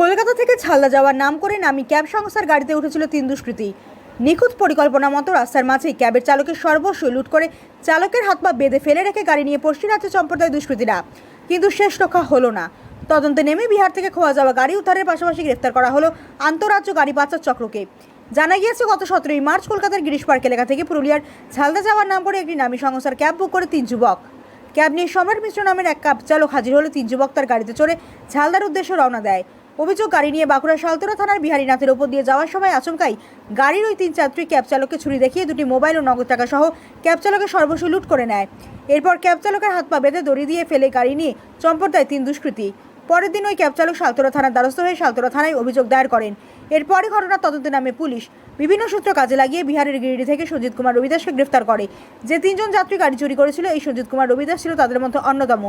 কলকাতা থেকে ছালদা যাওয়ার নাম করে নামি ক্যাব সংস্থার গাড়িতে উঠেছিল তিন দুষ্কৃতী। নিখুঁত পরিকল্পনা মতো রাস্তার মাঝেই ক্যাবের চালকের সর্বস্ব লুট করে চালকের হাত পা বেঁধে ফেলে রেখে গাড়ি নিয়ে পশ্চিম রাজ্যে চম্পটায় দুষ্কৃতীরা। কিন্তু শেষ রক্ষা হলো না। তদন্তে নেমে বিহার থেকে খোয়া যাওয়া গাড়ি উদ্ধারের পাশাপাশি গ্রেফতার করা হলো আন্তঃরাজ্য গাড়ি পাচার চক্রকে। জানা গিয়েছে, গত সতেরোই মার্চ কলকাতার গিরিশ পার্ক এলাকা থেকে পুরুলিয়ার ঝালদা যাওয়ার নাম করে একটি নামী সংস্থার ক্যাব বুক করে তিন যুবক। ক্যাব নিয়ে সম্রাট মিশ্র নামের এক ক্যাব চালক হাজির হলে তিন যুবক তার গাড়িতে চড়ে ঝালদার উদ্দেশ্যে রওনা দেয়। অভিযোগ, গাড়ি নিয়ে বাঁকুড়া সালতোরা থানার বিহারীনাথের ওপর দিয়ে যাওয়ার সময় আচমকাই গাড়ির ওই তিন যাত্রী ক্যাব চালককে ছুরি দেখিয়ে দুটি মোবাইল ও নগদ টাকা সহ ক্যাব চালকের সর্বস্ব লুট করে নেয়। এরপর ক্যাব চালকের হাত পা বেঁধে দড়ি দিয়ে ফেলে গাড়ি নিয়ে চম্পট দেয় তিন দুষ্কৃতী। পরের দিন ওই ক্যাব চালক সালতোরা থানার দ্বারস্থ হয়ে সালতোরা থানায় অভিযোগ দায়ের করেন। এরপরই ঘটনার তদন্তে নামে পুলিশ। বিভিন্ন সূত্র কাজে লাগিয়ে বিহারের গিরিডি থেকে সঞ্জিত কুমার রবিদাসকে গ্রেফতার করে। যে তিনজন যাত্রী গাড়ি চুরি করেছিল, এই সঞ্জিত কুমার রবিদাস ছিল তাদের মধ্যে অন্যতম।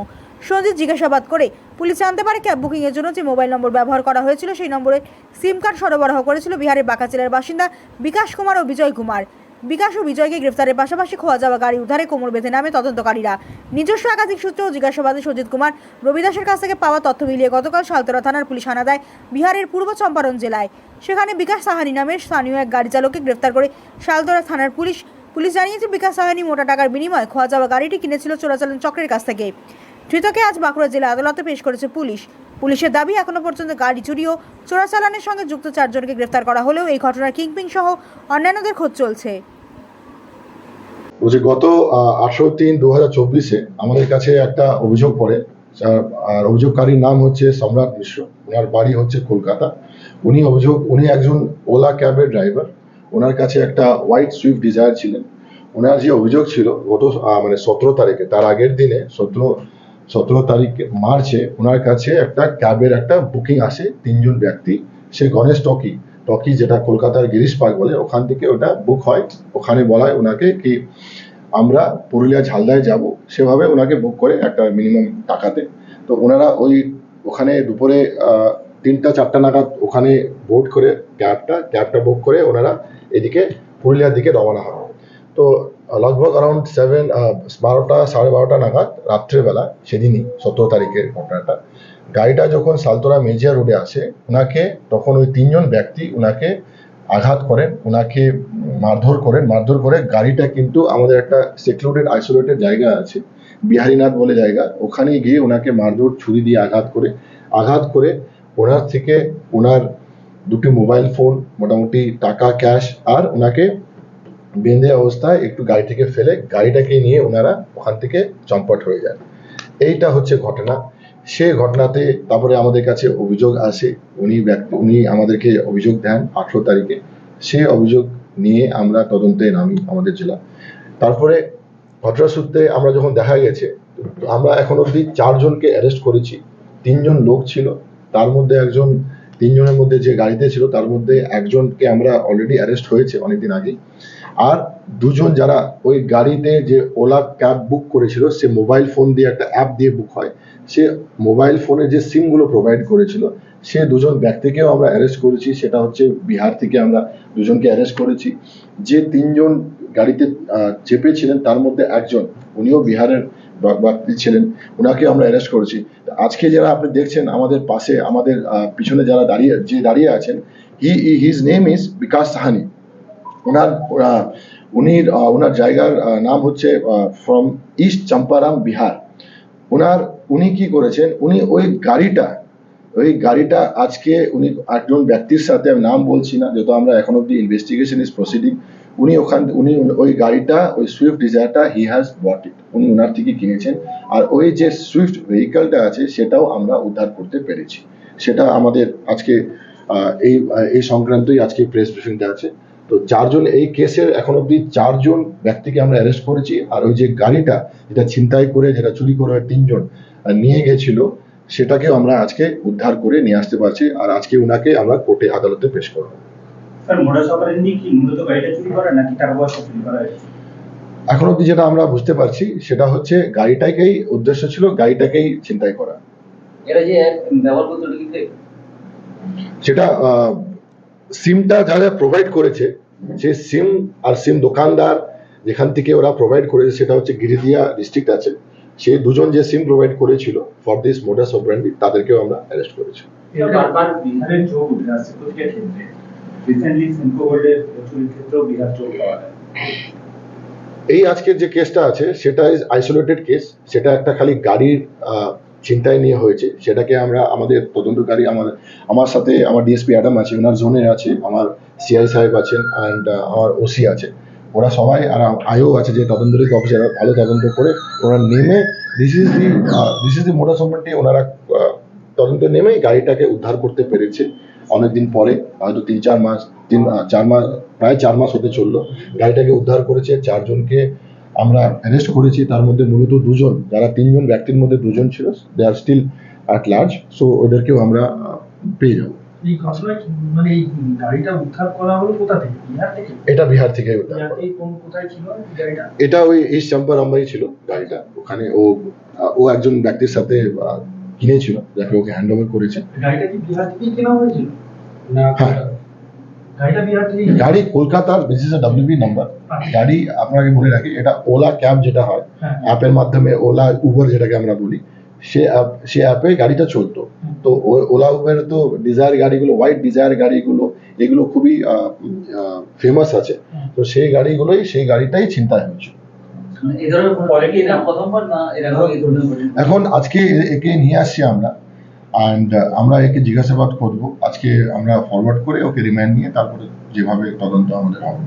সঞ্জিত জিজ্ঞাসাবাদ করে পুলিশ জানতে পারে ক্যাব বুকিংয়ের জন্য যে মোবাইল নম্বর ব্যবহার করা হয়েছিল, সেই নম্বরে সিম কার্ড সরবরাহ করেছিল বিহারের বাঁকা জেলার বাসিন্দা বিকাশ কুমার ও বিজয় কুমার। বিকাশ ও বিজয়কে গ্রেফতারের পাশাপাশি খোয়া যাওয়া গাড়ি উদ্ধারে কোমর বেঁধে নামে তদন্তকারীরা। নিজস্ব একাধিক সূত্র ও জিজ্ঞাসাবাদে সজিত কুমার রবিদাসের কাছ থেকে পাওয়া তথ্য মিলিয়ে গতকাল সালতরা থানার পুলিশ হানা দেয় বিহারের পূর্ব চম্পারণ জেলায়। সেখানে বিকাশ সাহানি নামের স্থানীয় এক গাড়ি চালককে গ্রেফতার করে শালতরা থানার পুলিশ। পুলিশ জানিয়েছে, বিকাশ সাহানি মোটা টাকার বিনিময়ে খোয়া যাওয়া গাড়িটি কিনেছিল চোরাচালান চক্রের কাছ থেকে। ধৃতকে আজ বাঁকুড়া জেলা আদালতে পেশ করেছে পুলিশ। পুলিশের দাবি, এখনও পর্যন্ত গাড়ি চুরি ও চোরাচালানের সঙ্গে যুক্ত চারজনকে গ্রেফতার করা হলেও এই ঘটনার কিংপিং সহ অন্যান্যদের খোঁজ চলছে। বলছি, গত আঠারো তিন দু চব্বিশে আমাদের কাছে একটা অভিযোগ পড়ে। আর অভিযোগকারীর নাম হচ্ছে সম্রাট মিশ্র। ওনার বাড়ি হচ্ছে কলকাতা। উনি অভিযোগ, উনি একজন ওলা ক্যাবের ড্রাইভার। ওনার কাছে একটা হোয়াইট সুইফট ডিজায়ার ছিলেন। ওনার যে অভিযোগ ছিল গত মানে সতেরো তারিখে, তার আগের দিনে সতেরো সতেরো তারিখ মার্চে ওনার কাছে একটা ক্যাবের একটা বুকিং আসে, তিনজন ব্যক্তি। সে গণেশ টকি টকি যেটা কলকাতার গিরিশ পার্ক বলে, ওখান থেকে ওটা বুক হয়। ওখানে বলা হয় ওনাকে কি আমরা পুরুলিয়া ঝালদায় যাব। সেভাবে ওনাকে বুক করে একটা মিনিমাম টাকাতে। তো ওনারা ওই ওখানে দুপুরে তিনটা, চারটা নাগাদ ওখানে বোট করে ক্যাবটা ক্যাবটা বুক করে ওনারা এদিকে পুরুলিয়ার দিকে রওনা হয়। তো লগভগ অ্যারাউন্ড সেভেন বারোটা, সাড়ে বারোটা নাগাদ, রাত্রেবেলা, সেদিনই, সতেরো তারিখের ঘটনাটা। গাড়িটা যখন সালতোরা মেজিয়া রোডে আসে ওনাকে তখন ওই তিনজন ব্যক্তি ওনাকে আঘাত করেন ওনাকে মারধর করেন, মারধর করে গাড়িটা কিন্তু আমাদের একটা সেক্লুডেড আইসোলেটেড জায়গা আছে, বিহারীনাথ বলে জায়গা ওখানে গিয়ে ওনাকে মারধর, ছুরি দিয়ে আঘাত করে আঘাত করে ওনার থেকে ওনার দুটি মোবাইল ফোন, মোটামুটি টাকা, ক্যাশ, আর ওনাকে বেঁধে অবস্থায় একটু গাড়ি থেকে ফেলে গাড়িটাকে নিয়ে ওনারা ওখান থেকে চম্পট হয়ে যায় এইটা হচ্ছে ঘটনা। সে ঘটনাতে তারপরে আমাদের কাছে অভিযোগ আসে। উনি ব্যক্তি, উনি আমাদেরকে অভিযোগ দেন আঠেরো তারিখে। সে অভিযোগ নিয়ে আমরা তদন্তে নামি আমাদের জেলা। তারপরে ঘটনা সূত্রে আমরা যখন দেখা গেছে, আমরা এখন অবধি চারজনকে অ্যারেস্ট করেছি। তিনজন লোক ছিল। তার মধ্যে একজন, তিনজনের মধ্যে যে গাড়িতে ছিল, তার মধ্যে একজনকে আমরা অলরেডি অ্যারেস্ট হয়েছে অনেকদিন আগেই। আর দুজন যারা ওই গাড়িতে যে ওলা ক্যাব বুক করেছিল, সে মোবাইল ফোন দিয়ে একটা অ্যাপ দিয়ে বুক হয়। সে মোবাইল ফোনে যে সিমগুলো প্রোভাইড করেছিল, সে দুজন ব্যক্তিকেও আমরা অ্যারেস্ট করেছি। সেটা হচ্ছে বিহার থেকে আমরা দুজনকে অ্যারেস্ট করেছি। যে তিনজন গাড়িতে চেপেছিলেন, তার মধ্যে একজন, উনিও বিহারের ব্যক্তি ছিলেন ওনাকে আমরা অ্যারেস্ট করেছি। আজকে যারা আপনি দেখছেন, আমাদের পাশে, আমাদের পিছনে যারা দাঁড়িয়ে, যে দাঁড়িয়ে আছেন he his name is Bikash Sahani. ওনার উনি ওনার জায়গার নাম হচ্ছে ফ্রম ইস্ট চম্পারাম বিহার ওনার উনি কি করেছেন, উনি ওই গাড়িটা ওই গাড়িটা আজকে উনি একজন ব্যক্তির সাথে, আমি নাম বলছি না, যেহেতু আমরা এখন অব্দি ইনভেস্টিগেশন ইজ প্রসিডিং উনি ওখান, উনি ওই গাড়িটা, ওই সুইফট ডিজায়ারটা হি হ্যাজ বট ইট উনি ওনার থেকে কিনেছেন, আর ওই যে সুইফট ভেহিকলটা আছে, সেটাও আমরা উদ্ধার করতে পেরেছি। সেটা আমাদের আজকে এই এই সংক্রান্তই আজকে প্রেস ব্রিফিংটা আছে। তো চারজন এই কেসের এখন অব্দি চারজন ব্যক্তিকে আমরা অ্যারেস্ট করেছি। আর ওই যে গাড়িটা যেটা ছিনতাই করে যেটা চুরি করে তিনজন নিয়ে গেছিল সেটাকেও আমরা আজকে উদ্ধার করে নিয়ে আসতে পারছি। আর আজকে উনাকে আমরা কোর্টে আদালতে পেশ করব। স্যার মোডাস অপারেন্ডি কি মূলত গাড়িটা চুরি করা নাকি টাকা পয়সা চুরি করা হয়েছে? এখন অব্দি যেটা আমরা বুঝতে পারছি সেটা হচ্ছে গাড়িটাকেই উদ্দেশ্য ছিল গাড়িটাকেই ছিনতাই করা। এরা যে ব্যবহার করতো? সেটা সিমটা যারা প্রোভাইড করেছে সে সিম আর সিম দোকানদার যেখান থেকে ওরা প্রোভাইড করেছে সেটা হচ্ছে গিরিদিয়া ডিস্ট্রিক্ট আছে। সেই দুজন যে সিম প্রোভাইড করেছিল ফর দিস মোডাস অপারেন্ডি তাদেরকেও আমরা অ্যারেস্ট করেছি। এই আজকের যে কেসটা আছে সেটা ইজ আইসোলেটেড কেস সেটা একটা খালি গাড়ির ছিনতাই নিয়ে হয়েছে, সেটাকে আমরা আমাদের তদন্তকারী আমার আমার সাথে আমার ডিএসপি অ্যাডাম আছে, ওনার জোনে আছে, আমার সিআই সাহেব আছেন অ্যান্ড আমার ওসি আছে। ওরা সবাই, আর আইও আছে যে তদন্তকারী অফিসার ভালো তদন্ত করে ওরা নেমে this is the this is the motor সম্পর্কে ওনারা তদন্ত নেমে গাড়িটাকে উদ্ধার করতে পেরেছে অনেকদিন পরে, হয়তো তিন, চার মাস, তিন চার মাস, প্রায় চার মাস হতে চলল। গাড়িটাকে উদ্ধার করেছে চারজনকে আমরা অ্যারেস্ট করেছি তার মধ্যে মূলত দুজন যারা তিনজন ব্যক্তির মধ্যে দুজন ছিল they are still at large so ওদেরকেও আমরা পেয়ে যাব। এই ঘটনায় মানে এই গাড়িটা উদ্ধার করা হলো কোথা থেকে? বিহার থেকে? এটা বিহার থেকে উদ্ধার কোন কোথায় ছিল গাড়িটা? এটা ওই ইস্ট চাম্পার আমবাই ছিল গাড়িটা। ওখানে ও ও একজন ব্যক্তির সাথে কিনেছিল যাকে ওকে হ্যান্ড ওভার করেছে। গাড়িটা কি বিহার থেকেই কেনা হয়েছিল? না হ্যাঁ। গাড়িটা বিহার থেকে গাড়ি কলকাতার ডাব্লিউবি নাম্বার গাড়ি আপনাকে বলে রাখি এটা ওলা ক্যাব যেটা হয় হ্যাঁ। অ্যাপের মাধ্যমে ওলা উবার যেটাকে আমরা বলি সে অ্যাপ সে অ্যাপে গাড়িটা চলতো। তো ওলা উবের তো ডিজায়ার গাড়িগুলো হোয়াইট ডিজায়ার গাড়িগুলো এগুলো খুবই ফেমাস আছে। তো সেই গাড়িগুলোই সেই গাড়িটাই চিন্তায় হয়েছে। এই ধরনের কোয়ালিটি এটা প্রথমবার না এরকম এই ধরনের ঘটনা? এখন আজকে একে নিয়ে আসছি আমরা অ্যান্ড আমরা একে জিজ্ঞাসাবাদ করব। আজকে আমরা ফরওয়ার্ড করে ওকে রিমান্ড নিয়ে তারপরে যেভাবে তদন্ত আমাদের হবে।